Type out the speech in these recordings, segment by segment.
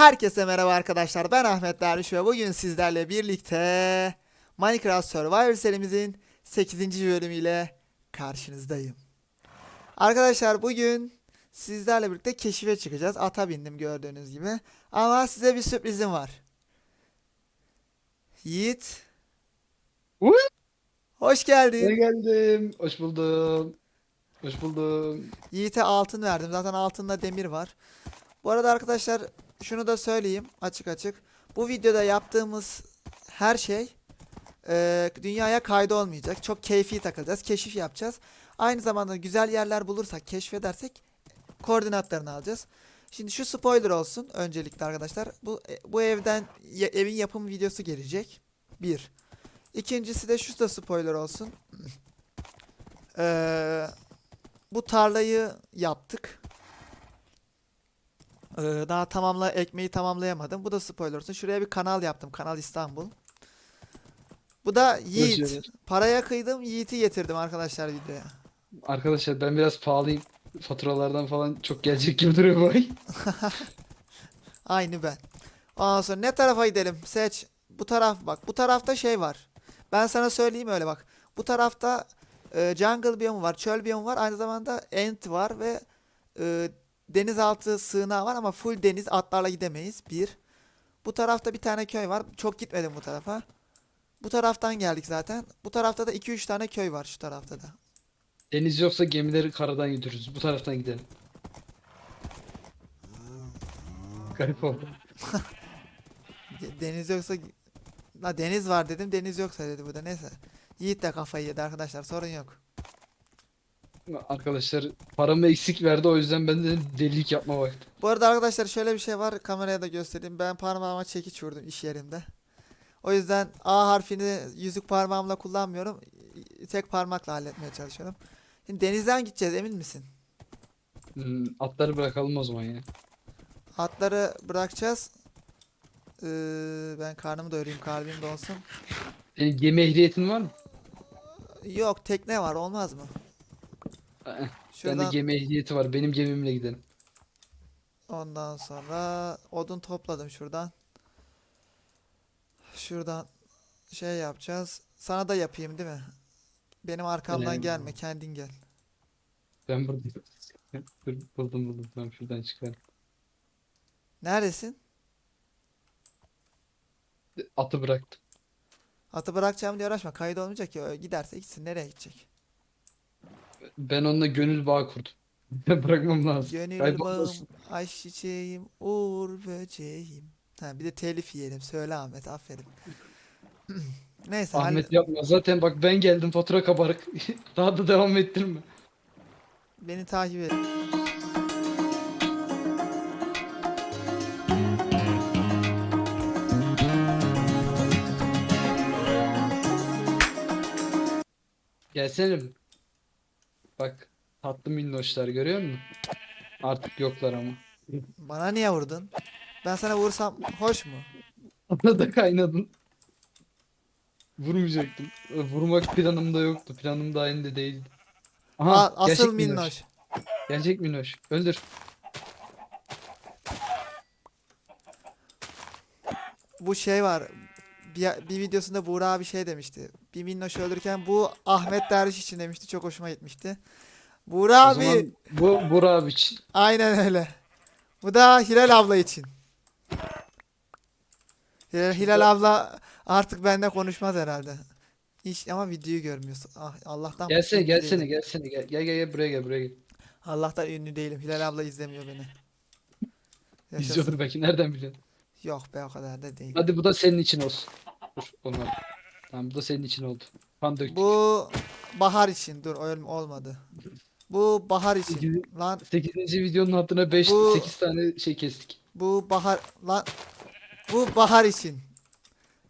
Herkese merhaba arkadaşlar. Ben Ahmet Derviş ve bugün sizlerle birlikte Minecraft Survivor serimizin 8. bölümüyle karşınızdayım. Arkadaşlar bugün sizlerle birlikte keşife çıkacağız. Ata bindim gördüğünüz gibi. Ama size bir sürprizim var. Yiğit. Hoş geldin. geldim. Hoş buldum. Hoş buldum. Yiğit'e altın verdim. Zaten altında demir var. Bu arada arkadaşlar şunu da söyleyeyim açık açık. Bu videoda yaptığımız her şey e, dünyaya kaydı olmayacak. Çok keyfi takılacağız. Keşif yapacağız. Aynı zamanda güzel yerler bulursak, keşfedersek koordinatlarını alacağız. Şimdi şu spoiler olsun öncelikle arkadaşlar. Bu e, bu evden evin yapım videosu gelecek. Bir. İkincisi de şu da spoiler olsun. Eee bu tarlayı yaptık. Ee, daha tamamla ekmeği tamamlayamadım. Bu da spoiler olsun. Şuraya bir kanal yaptım. Kanal İstanbul. Bu da Yiğit. Görüşürüz. Paraya kıydım. Yiğit'i getirdim arkadaşlar videoya. Arkadaşlar ben biraz pahalıyım. Faturalardan falan çok gelecek gibi duruyor bu ay. Aynı ben. Ondan sonra ne tarafa gidelim? Seç. Bu taraf bak. Bu tarafta şey var. Ben sana söyleyeyim öyle bak. Bu tarafta e, jungle biyomu var. Çöl biyomu var. Aynı zamanda ent var ve e, denizaltı sığınağı var ama full deniz atlarla gidemeyiz. Bir. Bu tarafta bir tane köy var. Çok gitmedim bu tarafa. Bu taraftan geldik zaten. Bu tarafta da 2-3 tane köy var şu tarafta da. Deniz yoksa gemileri karadan götürürüz. Bu taraftan gidelim. Garip oldu. De- Deniz yoksa La deniz var dedim. Deniz yoksa dedi bu da. Neyse. Yiğit de kafayı yedi arkadaşlar. Sorun yok. Arkadaşlar paramı eksik verdi o yüzden ben de delilik yapma vakti. Bu arada arkadaşlar şöyle bir şey var. Kameraya da göstereyim. Ben parmağıma çekiç vurdum iş yerimde. O yüzden A harfini yüzük parmağımla kullanmıyorum. Tek parmakla halletmeye çalışıyorum. Şimdi denizden gideceğiz emin misin? Hmm, atları bırakalım o zaman ya. Atları bırakacağız. Ee, ben karnımı doyurayım kalbim dolsun. Senin gemi ehliyetin var mı? Yok tekne var olmaz mı? Bende Şuradan gemi ehliyeti var. Benim gemimle gidelim. ondan sonra odun topladım şuradan. Şuradan şey yapacağız. Sana da yapayım değil mi? Benim arkamdan Önemli. gelme kendin gel. Ben buradayım. Dur, buldum buldum. Tamam şuradan çıkar. Neredesin? Atı bıraktım. Atı bırakacağım diye uğraşma. Kayıt olmayacak. Ö- Giderse gitsin. Nereye gidecek? Ben onunla gönül bağı kurdum. Bırakmam lazım. Gönül Kaybolmasın. bağım, aşk çiçeğim, uğur böceğim. Ha, bir de telif yiyelim. Söyle Ahmet. Aferin. Neyse. halle- Ahmet yapma. Zaten bak ben geldim fatura kabarık. Daha da devam ettirme. Beni takip et. Gelsene. bir. Bak tatlı minnoşlar görüyor musun? Artık yoklar ama. Bana niye vurdun? Ben sana vursam hoş mu? Ona da kaynadın. Vurmayacaktım. Vurmak planımda yoktu. Planım dahilinde değildi. Aha, Aa, asıl gerçek minnoş. Gerçek minnoş. Öldür. Bu şey var. Bir, bir videosunda Buğra abi şey demişti. Bir minnoş öldürürken bu Ahmet Derviş için demişti. Çok hoşuma gitmişti. Buğra O abi. zaman bu Burak abi için. Aynen öyle. Bu da Hilal abla için. Hilal, Hilal abla artık bende konuşmaz herhalde. Hiç ama videoyu görmüyorsun. Ah, Allah'tan Gelsene ünlü gelsene değilim. gelsene gel gel gel gel, buraya gel buraya gel. Allah'tan ünlü değilim. Hilal abla izlemiyor beni. Yaşasın. İzliyordur belki nereden biliyorsun? Yok be o kadar da değil. Hadi bu da senin için olsun. Dur onlar. Tamam bu da senin için oldu. Kan döktük. Bu bahar için. Dur öyle olmadı. Bu bahar için. Sekiz- Lan 8. videonun altına 5 Bu- 8 tane şey kestik. bu bahar lan bu bahar için.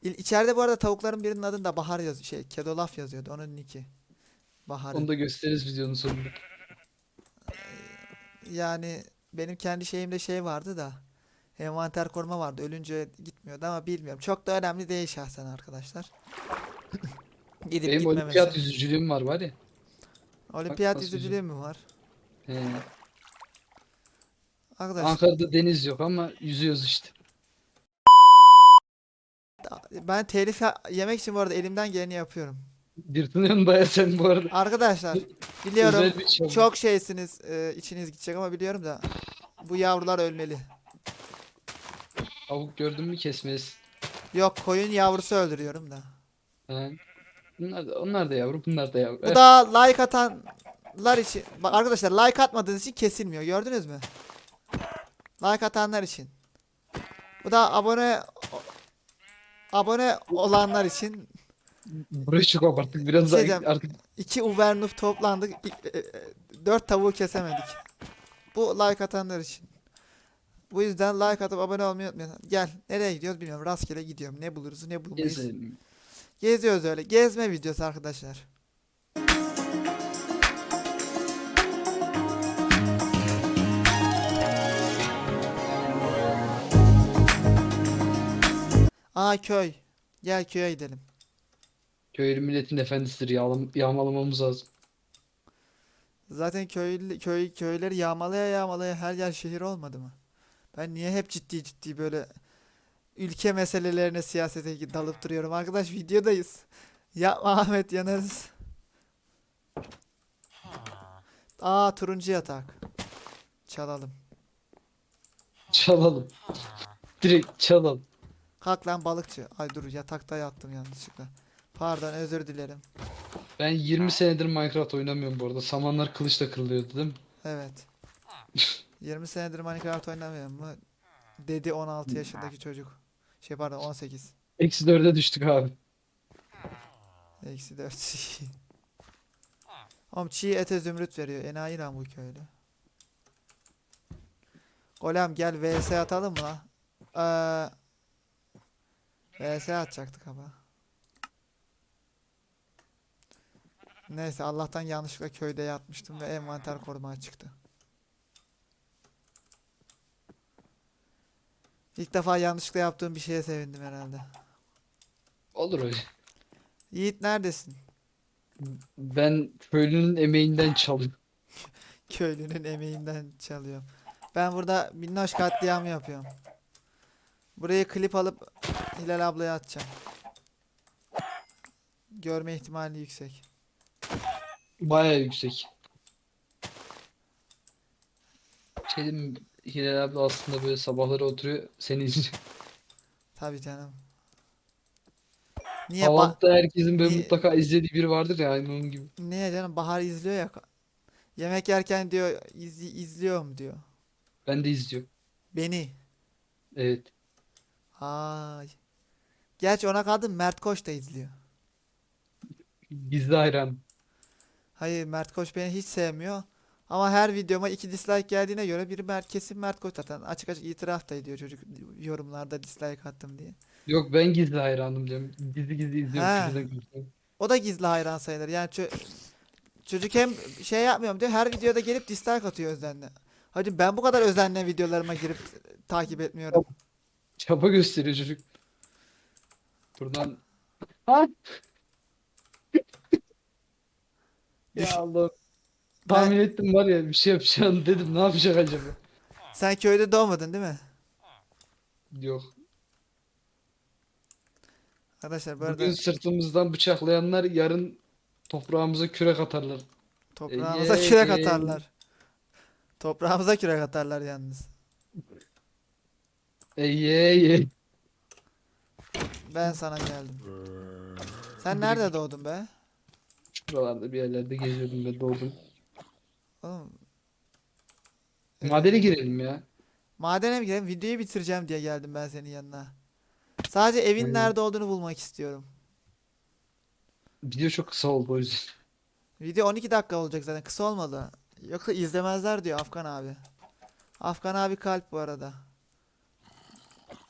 İl- İçeride bu arada tavukların birinin adında bahar yazıyor. Şey kedolaf yazıyordu. Onun niki. Bahar. Onu da gösteririz videonun sonunda. Yani benim kendi şeyimde şey vardı da envanter koruma vardı. Ölünce gitmiyordu ama bilmiyorum. Çok da önemli değil şahsen arkadaşlar. Gidip Benim gitmemesi. olimpiyat yüzücülüğüm var ya. Olimpiyat nasıl yüzücülüğü mü var? He. Arkadaşlar Ankara'da deniz yok ama yüzüyoruz işte. Ben telif yemek için bu arada elimden geleni yapıyorum. Yırtınıyorsun baya sen bu arada. Arkadaşlar biliyorum şey çok şeysiniz e, içiniz gidecek ama biliyorum da bu yavrular ölmeli. Tavuk gördün mü kesmez. Yok koyun yavrusu öldürüyorum da. Ha. Bunlar da, onlar da yavru bunlar da yavru. Bu da like atanlar için. Bak arkadaşlar like atmadığınız için kesilmiyor. Gördünüz mü? Like atanlar için. Bu da abone abone olanlar için Burayı çok abarttık biraz Bir şey daha artık iki uber noob toplandık. E, e, Dört tavuğu kesemedik. Bu like atanlar için. Bu yüzden like atıp abone olmayı unutmayın. Gel. Nereye gidiyoruz bilmiyorum. Rastgele gidiyorum. Ne buluruz ne bulmayız. gezelim. Geziyoruz öyle. Gezme videosu arkadaşlar. Aa köy. Gel köye gidelim. Köylü milletin efendisidir. Yağlam yağmalamamız lazım. Zaten köy, köy köyleri yağmalaya yağmalaya her yer şehir olmadı mı? Ben niye hep ciddi ciddi böyle ülke meselelerine siyasete dalıp duruyorum arkadaş videodayız. Yapma Ahmet yanarız. Aa turuncu yatak. Çalalım. Çalalım. Direkt çalalım. Kalk lan balıkçı. Ay dur yatakta yattım yanlışlıkla. Pardon özür dilerim. Ben 20 senedir Minecraft oynamıyorum bu arada. Samanlar kılıçla kırılıyordu değil mi? Evet. 20 senedir Minecraft oynamıyorum mu? Dedi 16 yaşındaki çocuk. Şey pardon 18. Eksi 4'e düştük abi. Eksi 4. Oğlum çiğ ete zümrüt veriyor. Enayi lan bu köylü. Golem gel vs atalım mı lan? Ee, vs atacaktık ama. Neyse Allah'tan yanlışlıkla köyde yatmıştım ve envanter korumaya çıktı. İlk defa yanlışlıkla yaptığım bir şeye sevindim herhalde. Olur öyle. Yiğit neredesin? Ben köylünün emeğinden çalıyorum. Köylünün emeğinden çalıyorum. Ben burada minnoş katliamı yapıyorum. Burayı klip alıp Hilal ablaya atacağım. Görme ihtimali yüksek. Baya yüksek. Şey? Hilal abi aslında böyle sabahları oturuyor seni izliyor. Tabii canım. Niye ba herkesin böyle Niye- mutlaka izlediği biri vardır ya aynı onun gibi. niye canım Bahar izliyor ya. Yemek yerken diyor iz izliyorum diyor. Ben de izliyorum. Beni. Evet. Ay. Gerçi ona kadın Mert Koç da izliyor. Gizli hayran. Hayır Mert Koç beni hiç sevmiyor. Ama her videoma iki dislike geldiğine göre biri Mert kesin Mert Koç zaten. Açık açık itiraf da ediyor çocuk yorumlarda dislike attım diye. Yok ben gizli hayranım diyorum. Gizli gizli izliyorum. O da gizli hayran sayılır. Yani çö- çocuk hem şey yapmıyorum diyor her videoda gelip dislike atıyor özenle. Hacı ben bu kadar özenle videolarıma girip takip etmiyorum. Çaba gösteriyor çocuk. Buradan. Ha? Ya Allah. Tahmin ettim var ya bir şey yapacağını dedim. Ne yapacak acaba? Sen köyde doğmadın değil mi? Yok. Arkadaşlar bu arada Bugün sırtımızdan bıçaklayanlar yarın toprağımıza kürek atarlar. toprağımıza Ey, kürek ey. atarlar. Toprağımıza kürek atarlar yalnız. Ey ey ey. Ben sana geldim. Sen nerede doğdun be? Şuralarda bir yerlerde geziyordum ve doğdum. Oğlum, Madene girelim ya. madene mi girelim? Videoyu bitireceğim diye geldim ben senin yanına. Sadece evin Aynen. nerede olduğunu bulmak istiyorum. Video çok kısa oldu o yüzden. Video 12 dakika olacak zaten. Kısa olmalı. Yoksa izlemezler diyor Afgan abi. Afgan abi kalp bu arada.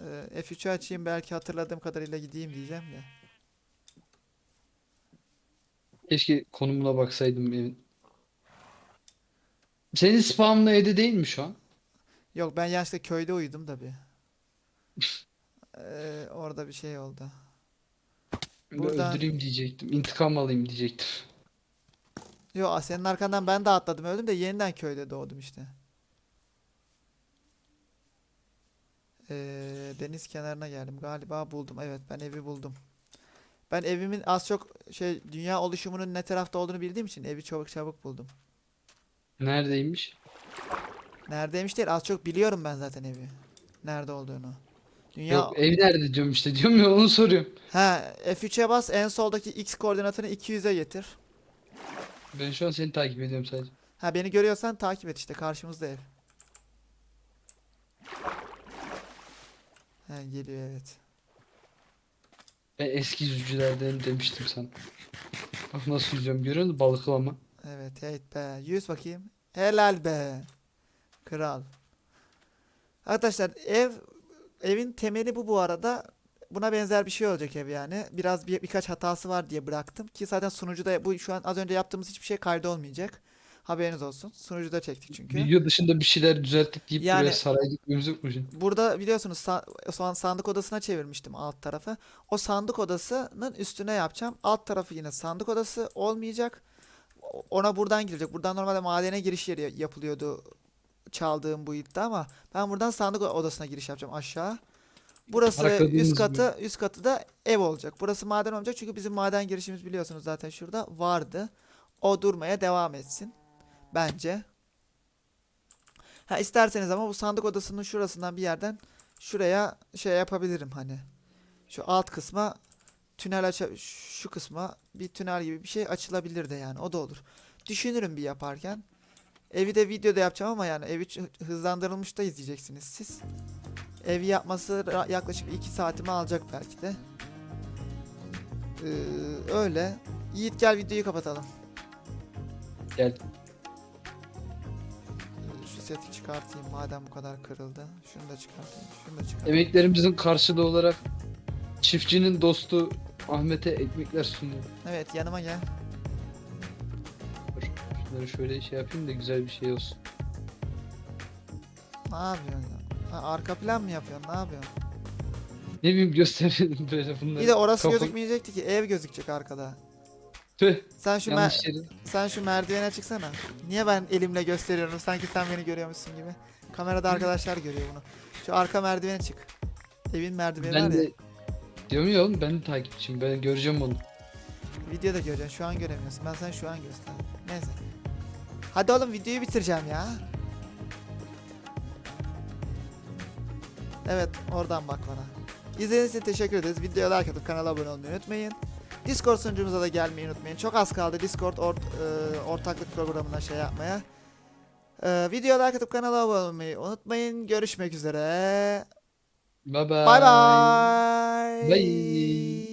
Ee, F3'ü açayım belki hatırladığım kadarıyla gideyim diyeceğim de. Keşke konumuna baksaydım evin. Senin spamlı evde değil mi şu an? Yok ben yaşta köyde uyudum da bir. Ee, orada bir şey oldu. Ben Buradan- öldüreyim diyecektim. İntikam alayım diyecektim. Yo senin arkandan ben de atladım öldüm de yeniden köyde doğdum işte. Ee, deniz kenarına geldim. Galiba buldum. Evet ben evi buldum. Ben evimin az çok şey dünya oluşumunun ne tarafta olduğunu bildiğim için evi çabuk çabuk buldum. Neredeymiş? Neredeymiş değil az çok biliyorum ben zaten evi. Nerede olduğunu. Dünya Yok ev nerede diyorum işte diyorum ya onu soruyorum. Ha F3'e bas en soldaki X koordinatını 200'e getir. Ben şu an seni takip ediyorum sadece. Ha beni görüyorsan takip et işte karşımızda ev. Ha geliyor evet. Ben eski yüzücülerden demiştim sana. Bak nasıl yüzüyorum görüyor musun balıklama. Evet hey be yüz bakayım. Helal be. Kral. Arkadaşlar ev evin temeli bu bu arada. Buna benzer bir şey olacak ev yani. Biraz bir, birkaç hatası var diye bıraktım ki zaten sunucuda bu şu an az önce yaptığımız hiçbir şey kaydı olmayacak. Haberiniz olsun. Sunucuda çektik çünkü. Video dışında bir şeyler düzelttik deyip Yani- buraya saray dikmemiz yok mu şimdi? Burada biliyorsunuz sa- sandık odasına çevirmiştim alt tarafı. O sandık odasının üstüne yapacağım. Alt tarafı yine sandık odası olmayacak. Ona buradan girecek. Buradan normalde madene giriş yeri yapılıyordu çaldığım bu iddia ama ben buradan sandık odasına giriş yapacağım aşağı. Burası Arakladığınız üst katı, üst katı da ev olacak. Burası maden olmayacak çünkü bizim maden girişimiz biliyorsunuz zaten şurada vardı. O durmaya devam etsin bence. Ha isterseniz ama bu sandık odasının şurasından bir yerden şuraya şey yapabilirim hani. Şu alt kısma tünel aç şu kısma bir tünel gibi bir şey açılabilir de yani o da olur. Düşünürüm bir yaparken. Evi de videoda yapacağım ama yani evi hızlandırılmış da izleyeceksiniz siz. Evi yapması yaklaşık 2 saatimi alacak belki de. Ee, öyle. Yiğit gel videoyu kapatalım. Gel. Şu seti çıkartayım madem bu kadar kırıldı. Şunu da çıkartayım. Şunu da çıkartayım. Emeklerimizin karşılığı olarak çiftçinin dostu Ahmet'e ekmekler sunuyor. Evet yanıma gel. Dur, Şunları şöyle şey yapayım da güzel bir şey olsun. Ne yapıyorsun ya? Ha, arka plan mı yapıyorsun? Ne yapıyorsun? Ne bileyim gösterelim böyle bunları. Bir de orası Kafa- gözükmeyecekti ki ev gözükecek arkada. Tüh, Sen şu mer- yanlış yere. sen şu merdivene çıksana. Niye ben elimle gösteriyorum sanki sen beni görüyormuşsun gibi. Kamerada arkadaşlar görüyor bunu. Şu arka merdivene çık. Evin merdiveni Ben var ya. de diyorum ya oğlum ben de takipçiyim. Ben göreceğim onu. Videoda göreceksin. Şu an göremiyorsun. Ben sana şu an göstereyim. Neyse. Hadi oğlum videoyu bitireceğim ya. Evet oradan bak bana. İzlediğiniz için teşekkür ederiz. Videoya like atıp kanala abone olmayı unutmayın. Discord sunucumuza da gelmeyi unutmayın. Çok az kaldı Discord ort- e, ortaklık programına şey yapmaya. E, videoya like atıp kanala abone olmayı unutmayın. Görüşmek üzere. Bye bye. Bay bay. Bye. Bye.